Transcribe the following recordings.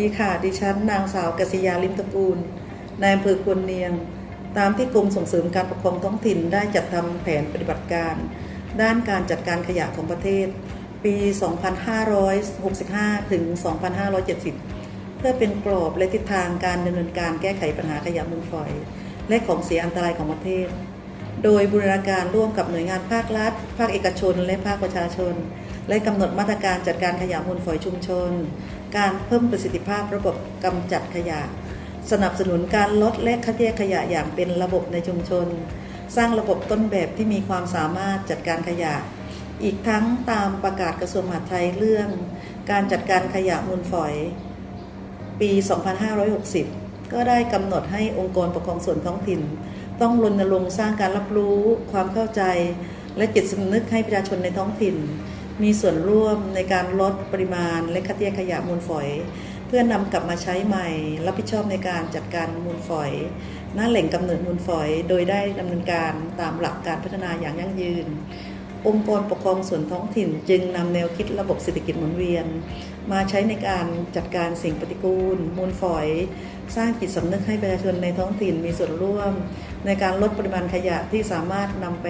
ดีค่ะ ดิฉันนางสาวกษิยาลิมตระกูลนายอำเภอควนเนียง ตามที่กรมส่งเสริมการปกครองท้องถิ่นได้จัดทำแผนปฏิบัติการ ด้านการจัดการขยะของประเทศ ปี 2565 ถึง 2570 เพื่อเป็นกรอบและทิศทางการดำเนินการแก้ไขปัญหาขยะมูลฝอย และของเสียอันตรายของประเทศ โดยบูรณาการร่วมกับหน่วยงานภาครัฐ ภาคเอกชน และภาคประชาชน และกำหนดมาตรการจัดการขยะมูลฝอยชุมชน การเพิ่มประสิทธิภาพระบบกำจัดขยะ สนับสนุนการลดและคัดแยกขยะอย่างเป็นระบบในชุมชน สร้างระบบต้นแบบที่มีความสามารถจัดการขยะ อีกทั้งตามประกาศกระทรวงมหาดไทยเรื่อง การจัดการขยะมูลฝอย ปี 2560 ก็ได้กำหนดให้องค์กรปกครองส่วนท้องถิ่น ต้องรณรงค์สร้างการรับรู้ ความเข้าใจ และจิตสำนึกให้ประชาชนในท้องถิ่น มีส่วนร่วมในการลดปริมาณและคัดแยกขยะมูลฝอย เพื่อนำกลับมาใช้ใหม่ รับผิดชอบในการจัดการมูลฝอย หน้าแหล่งกำเนิดมูลฝอย โดยได้ดำเนินการตามหลักการพัฒนาอย่างยั่งยืน องค์กรปกครองส่วนท้องถิ่น จึงนำแนวคิดระบบเศรษฐกิจหมุนเวียน มาใช้ในการจัดการสิ่งปฏิกูล มูลฝอย สร้างจิตสำนึกให้ประชาชนในท้องถิ่นมีส่วนร่วม ในการลดปริมาณขยะที่สามารถนำไป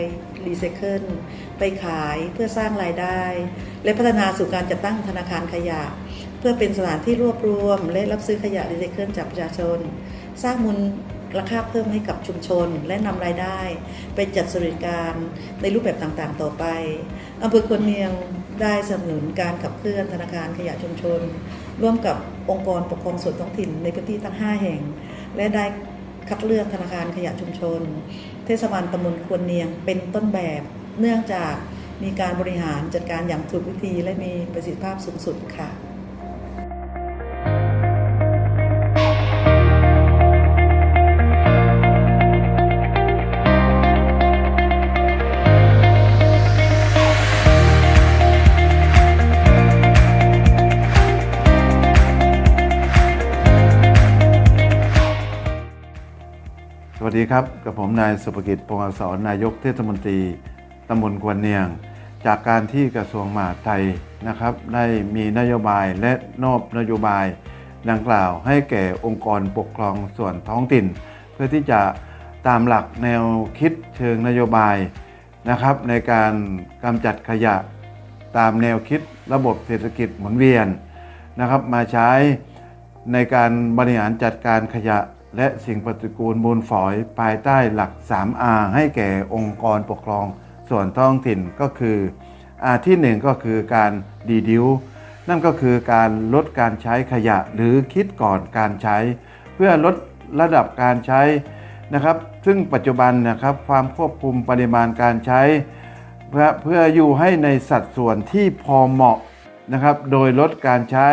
รีไซเคิลไปขายเพื่อสร้างรายได้ และพัฒนาสู่การจัดตั้งธนาคารขยะ เพื่อเป็นสถานที่รวบรวม และรับซื้อขยะรีไซเคิลจากประชาชน สร้างมูล ราคาเพิ่มให้กับชุมชน และนำรายได้ ไปจัดสวัสดิการในรูปแบบต่างๆ ต่อไปอำเภอควรเนียงได้สนับสนุนการขับเคลื่อนธนาคารขยะชุมชน ร่วมกับองค์กรปกครองส่วนท้องถิ่นในพื้นที่ทั้ง 5 แห่ง และได้คัดเลือกธนาคารขยะชุมชน เทศบาลตำบลควรเนียงเป็นต้นแบบเนื่องจากมีการบริหารจัดการอย่างถูกวิธีและมีประสิทธิภาพสูงสุดค่ะ วัสดีครับ กับผมนายสุภกิจพงศ์อักษรนายกเทศมนตรีตำบลกวนเนียง จากการที่กระทรวงมหาดไทยนะครับ ได้มีนโยบายและนอบนโยบาย ดังกล่าวให้แก่องค์กรปกครองส่วนท้องถิ่น เพื่อที่จะตามหลักแนวคิดเชิงนโยบายนะครับ ในการกำจัดขยะตามแนวคิดระบบเศรษฐกิจหมุนเวียนนะครับ มาใช้ในการบริหารจัดการขยะ และสิ่งปฏิกูลมูลฝอยภายใต้หลัก 3R ให้แก่องค์กรปกครอง ส่วนท้องถิ่นก็คือ R ที่ 1 ก็คือการดีดิวนั่นก็คือการลดการใช้ขยะหรือคิดก่อนการใช้ เพื่อลดระดับการใช้นะครับ ซึ่งปัจจุบันนะครับความควบคุมปริมาณการใช้ เพื่อเพื่ออยู่ให้ในสัดส่วนที่พอเหมาะนะครับ โดยลดการใช้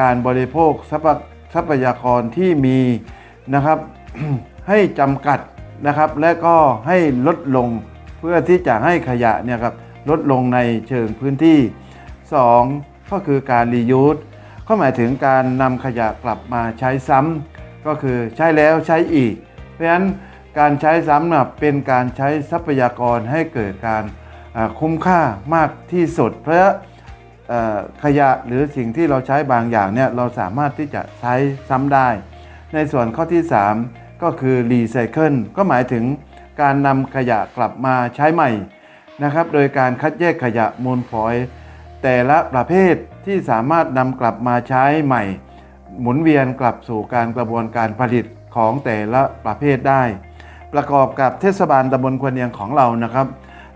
การบริโภคทรัพทรัพยากรที่มี นะครับ ให้จำกัดนะครับ และก็ให้ลดลงเพื่อที่จะให้ขยะเนี่ยครับลดลงในเชิงพื้นที่ 2. ก็คือการรียูสก็หมายถึงการนำขยะกลับมาใช้ซ้ำก็คือใช้แล้วใช้อีก เพราะฉะนั้นการใช้ซ้ำเป็นการใช้ทรัพยากรให้เกิดการคุ้มค่ามากที่สุด เพราะขยะหรือสิ่งที่เราใช้บางอย่างเนี่ยเราสามารถที่จะใช้ซ้ำได้ ในส่วนข้อที่ 3 ก็คือรีไซเคิลก็หมายถึงการนำขยะกลับมาใช้ใหม่นะครับ โดยการคัดแยกขยะมูลฝอย แต่ละประเภทที่สามารถนำกลับมาใช้ใหม่ หมุนเวียนกลับสู่การกระบวนการผลิตของแต่ละประเภทได้ ประกอบกับเทศบาลตำบลควนเนียงของเรานะครับ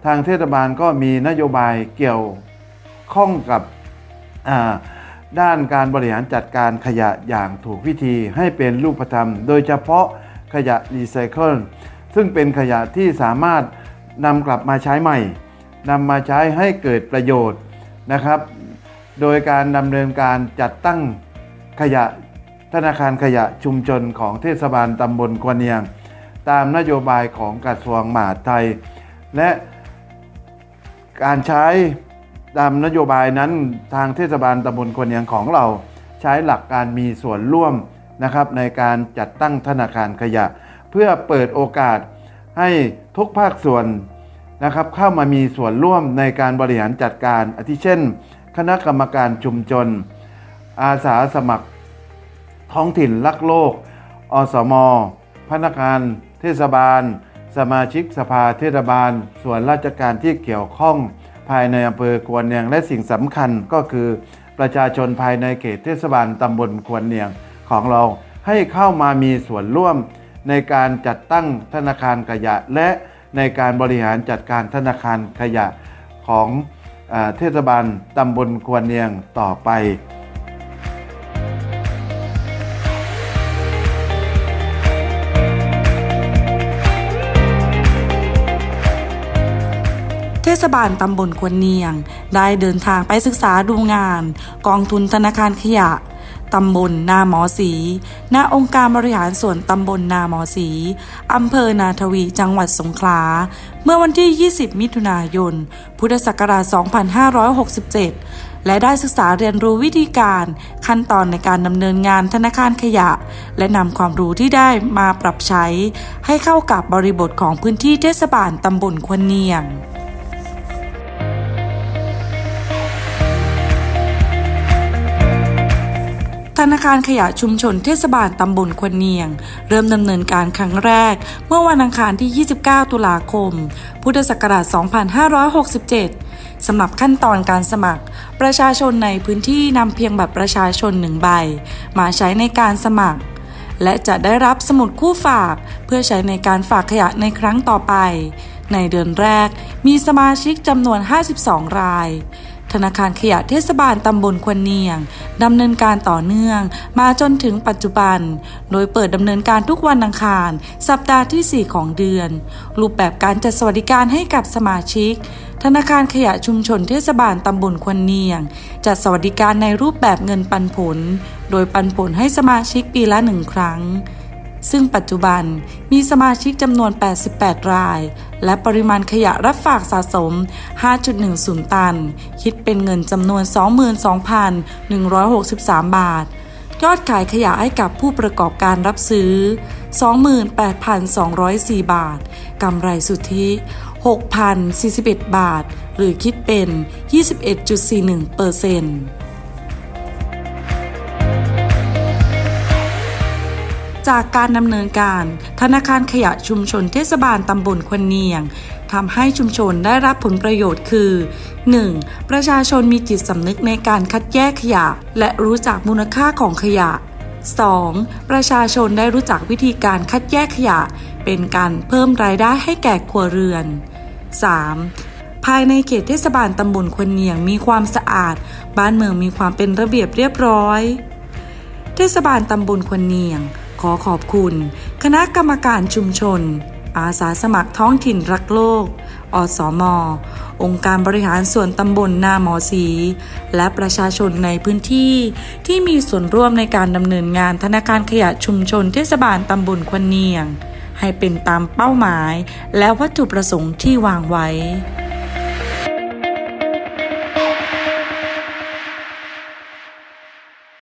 ทางเทศบาลก็มีนโยบายเกี่ยวข้องกับอ่า ด้านการบริหารจัดการขยะอย่างถูกวิธีให้เป็นรูปธรรม โดยเฉพาะขยะรีไซเคิลซึ่งเป็นขยะที่สามารถนำกลับมาใช้ใหม่นำมาใช้ให้เกิดประโยชน์นะครับ โดยการดำเนินการจัดตั้งขยะธนาคารขยะชุมชนของเทศบาลตำบลกวนเนียง ตามนโยบายของกระทรวงมหาดไทย และการใช้ ตามนโยบายนั้นทางเทศบาลตำบลควนเนียงของเราใช้หลักการมีส่วนร่วมนะครับในการจัดตั้งธนาคารขยะ เพื่อเปิดโอกาสให้ทุกภาคส่วนนะครับเข้ามามีส่วนร่วมในการบริหารจัดการ อาทิเช่น คณะกรรมการชุมชน อาสาสมัคร ท้องถิ่นรักโลก อสม พนักงานเทศบาล สมาชิกสภาเทศบาล ส่วนราชการที่เกี่ยวข้อง ภายในอำเภอควนเนียง และสิ่งสำคัญก็คือประชาชนภายในเขตเทศบาลตำบลควนเนียงของเราให้เข้ามามีส่วนร่วมในการจัดตั้งธนาคารขยะ และในการบริหารจัดการธนาคารขยะของอเทศบาลตำบลควนเนียงต่อไป ศบาลตำบลควนเนียง ได้เดินทางไปศึกษาดูงาน กองทุนธนาคารขยะตำบลนาหมอสี ณ องค์การบริหารส่วนตำบลนาหมอสี อำเภอนาทวี จังหวัดสงขลา เมื่อวันที่ 20 มิถุนายน พุทธศักราช 2567 และได้ศึกษาเรียนรู้วิธีการ ขั้นตอนในการดำเนินงานธนาคารขยะ และนำความรู้ที่ได้มาปรับใช้ ให้เข้ากับบริบทของพื้นที่เทศบาลตำบลควนเนียง ธนาคารขยะชุมชนเทศบาลตำบลควนเนียง เริ่มดำเนินการครั้งแรก เมื่อวันอังคารที่ 29 ตุลาคม พุทธศักราช 2567 สำหรับขั้นตอนการสมัคร ประชาชนในพื้นที่นำเพียงบัตรประชาชนหนึ่งใบ มาใช้ในการสมัคร และจะได้รับสมุดคู่ฝาก เพื่อใช้ในการฝากขยะในครั้งต่อไป ในเดือนแรกมีสมาชิกจำนวน 52 ราย ธนาคารขยะเทศบาลตำบลควนเนียงดำเนินการต่อเนื่อง มาจนถึงปัจจุบัน โดยเปิดดำเนินการทุกวันอังคาร สัปดาห์ที่ 4 ของเดือน รูปแบบการจัดสวัสดิการให้กับสมาชิก ธนาคารขยะชุมชนเทศบาลตำบลควนเนียง จัดสวัสดิการในรูปแบบเงินปันผล โดยปันผลให้สมาชิกปีละหนึ่งครั้ง ซึ่งปัจจุบันมีสมาชิกจำนวน 88 ราย และปริมาณขยะรับฝากสะสม 5.10 ตัน คิดเป็นเงินจำนวน 22,163 บาท ยอดขายขยะให้กับผู้ประกอบการรับซื้อ 28,204 บาท กำไรสุทธิ 6,041 บาท หรือคิดเป็น 21.41%เปอร์เซ็นต์ จากการดำเนินการ ธนาคารขยะชุมชนเทศบาลตำบลควนเนียงทำให้ชุมชนได้รับผลประโยชน์คือ 1. ประชาชนมีจิตสำนึกในการคัดแยกขยะ และรู้จักมูลค่าของขยะ 2. ประชาชนได้รู้จักวิธีการคัดแยกขยะ เป็นการเพิ่มรายได้ให้แก่ครัวเรือน 3. ภายในเขตเทศบาลตำบลควนเนียงมีความสะอาด บ้านเมืองมีความเป็นระเบียบเรียบร้อย เทศบาลตำบลควนเนียง ขอขอบคุณ คณะกรรมการชุมชน อาสาสมัครท้องถิ่นรักโลก อสม องค์การบริหารส่วนตำบลนาหมอสี และประชาชนในพื้นที่ ที่มีส่วนร่วมในการดำเนินงานธนาคารขยะชุมชนเทศบาลตำบลควนเนียง ให้เป็นตามเป้าหมาย และวัตถุประสงค์ที่วางไว้